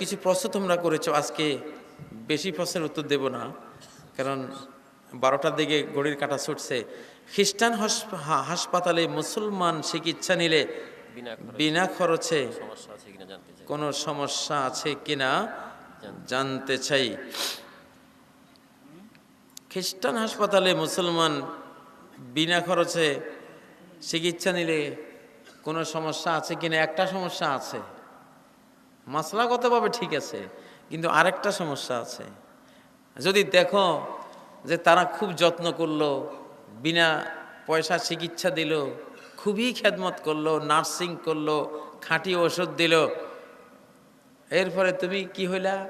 কিছু প্রশ্ন তোমরা করেছ আজকে বেশি প্রশ্নের উত্তর দেব না কারণ বারোটার দিকে ঘড়ির কাটা ছুটছে। খ্রিস্টান হসপ- হাসপাতালে মুসলমান চিকিৎসা নিলে বিনা খরচে কোনো সমস্যা আছে কিনা জানতে চাই। খ্রিস্টান হাসপাতালে মুসলমান বিনা খরচে চিকিৎসা নিলে কোনো সমস্যা আছে কিনা? একটা সমস্যা আছে। মাসলাগতভাবে ঠিক আছে, কিন্তু আরেকটা সমস্যা আছে। যদি দেখো যে তারা খুব যত্ন করল, বিনা পয়সা চিকিৎসা দিল, খুবই খেদমত করল, নার্সিং করল, খাঁটি ওষুধ দিল, এরপরে তুমি কি হইলা?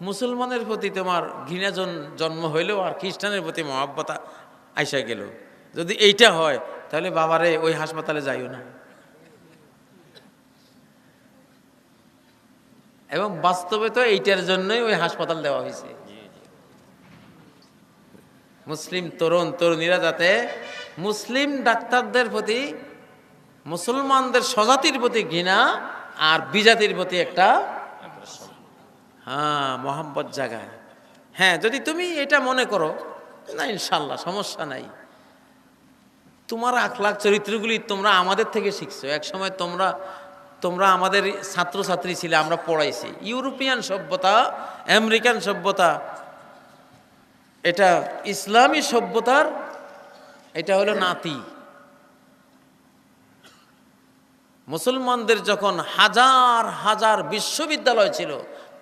মুসলমানের প্রতি তোমার ঘৃণা জন- জন্ম হইল আর খ্রিস্টানের প্রতি মহাব্বতা আইসা গেল। যদি এইটা হয়, তাহলে বাবারে ওই হাসপাতালে যাইও না। এবং বাস্তবে তো এইটার জন্যই ওই হাসপাতাল দেওয়া হয়েছে। মুসলিম তরুণ তরুণীরা যাতে মুসলিম ডাক্তারদের প্রতি মুসলমানদের স্বজাতির প্রতি ঘৃণা আর বিজাতির প্রতি একটা হ্যাঁ মোহাম্মদ জাগায়। হ্যাঁ যদি তুমি এটা মনে করো না ইনশাল্লাহ সমস্যা নাই। তোমার আখলাখ চরিত্রগুলি তোমরা আমাদের থেকে শিখছো। এক সময় তোমরা তোমরা আমাদের ছাত্রছাত্রী ছিলে, আমরা পড়াইছি। ইউরোপিয়ান সভ্যতা, আমেরিকান সভ্যতা, এটা ইসলামী সভ্যতার, এটা হলো নাতি। মুসলমানদের যখন হাজার হাজার বিশ্ববিদ্যালয় ছিল,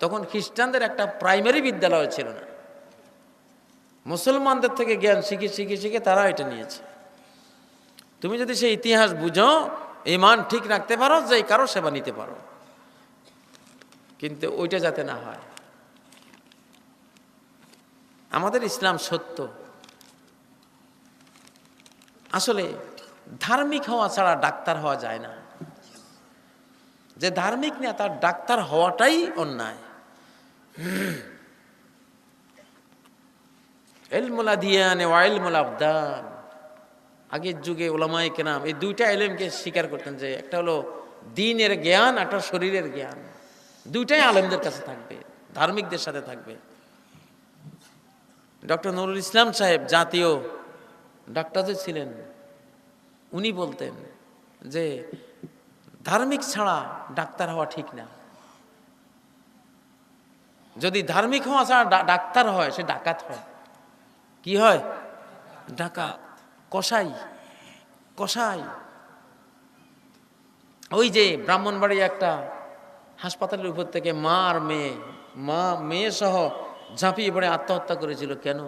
তখন খ্রিস্টানদের একটা প্রাইমারি বিদ্যালয় ছিল না। মুসলমানদের থেকে জ্ঞান শিখে শিখে শিখে তারা এটা নিয়েছে। তুমি যদি সেই ইতিহাস বুঝো ইমান ঠিক রাখতে পারো যে কারও সেবা নিতে পারো। কিন্তু ওইটা যাতে না হয়। আমাদের ইসলাম সত্য। আসলে ধার্মিক হওয়া ছাড়া ডাক্তার হওয়া যায় না। যে ধার্মিক না, তার ডাক্তার হওয়াটাই অন্যায়। এলমুলা দিয়ানে ওয়াইলমুল আবদান। আগের যুগে ওলামাই কেনাম এই দুইটা এলেমকে স্বীকার করতেন যে একটা হলো দিনের জ্ঞান একটা শরীরের জ্ঞান। দুইটাই আলেমদের কাছে থাকবে, ধার্মিকদের সাথে থাকবে। ডক্টর নুরুল ইসলাম সাহেব জাতীয় ডাক্তার যে ছিলেন। উনি বলতেন যে ধার্মিক ছাড়া ডাক্তার হওয়া ঠিক না। যদি ধার্মিক হওয়া ছাড়া ডাক্তার হয়, সে ডাকাত হয়। কি হয়? ডাকাত। কসাই কসাই। ওই যে ব্রাহ্মণবাড়ি একটা হাসপাতালের উপর থেকে মা আর মেয়ে, মা, মেয়ে সহ ঝাঁপিয়ে পড়ে, আত্মহত্যা করেছিল। কেন?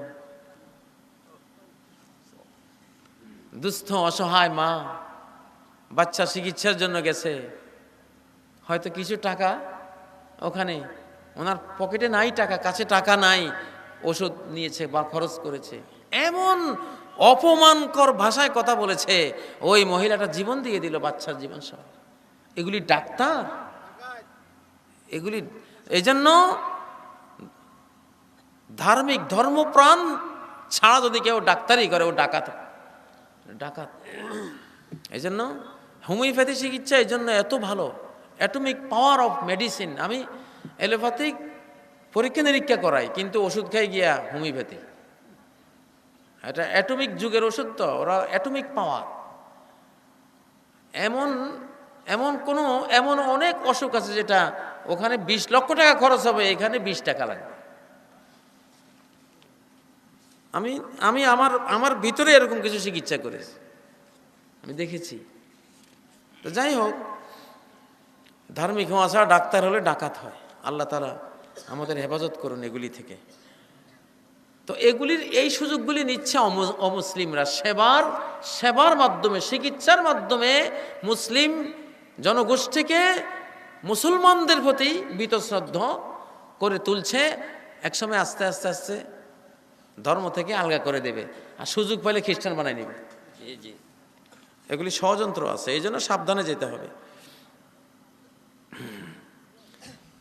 দুস্থ, অসহায় মা বাচ্চা চিকিৎসার জন্য গেছে। হয়তো কিছু টাকা ওখানে, ওনার পকেটে নাই টাকা, কাছে টাকা নাই, ওষুধ নিয়েছে বা খরচ করেছে। এমন অপমানকর ভাষায় কথা বলেছে। ওই মহিলাটা জীবন দিয়ে দিল বাচ্চার জীবন সহ এগুলি ডাক্তার? এগুলি এই জন্য ধার্মিক ধর্মপ্রাণ ছাড়া যদি কেউ ডাক্তারই করে, ও ডাকাত। ডাকাত। এই জন্য হোমিওপ্যাথি চিকিৎসা এই জন্য এত ভালো। Atomic power of medicine. আমি এলোপ্যাথিক পরীক্ষা নিরীক্ষা করাই, কিন্তু ওষুধ খাই গিয়া হোমিওপ্যাথি। এটা অ্যাটমিক যুগের ওষুধ তো, ওরা অ্যাটমিক পাওয়ার। এমন এমন কোনো, এমন অনেক অসুখ আছে যেটা ওখানে বিশ লক্ষ টাকা খরচ হবে, এখানে বিশ টাকা লাগবে। আমি আমি আমার আমার ভিতরে এরকম কিছু চিকিৎসা করেছি। আমি দেখেছি। তো যাই হোক, ধার্মিক হওয়া ছাড়া ডাক্তার হলে ডাকাত হয়। আল্লাহ তালা আমাদের হেফাজত করুন এগুলি থেকে। তো এগুলির এই সুযোগগুলি নিচ্ছে অমু- অমুসলিমরা। সেবার সেবার মাধ্যমে, চিকিৎসার মাধ্যমে মুসলিম জনগোষ্ঠীকে মুসলমানদের প্রতি বীতশ্রদ্ধ করে তুলছে, একসময় আস্তে আস্তে আস্তে ধর্ম থেকে আলগা করে দেবে আর সুযোগ পাইলে খ্রিস্টান বানাই নেবে। এগুলি ষড়যন্ত্র আছে, এই জন্য সাবধানে যেতে হবে।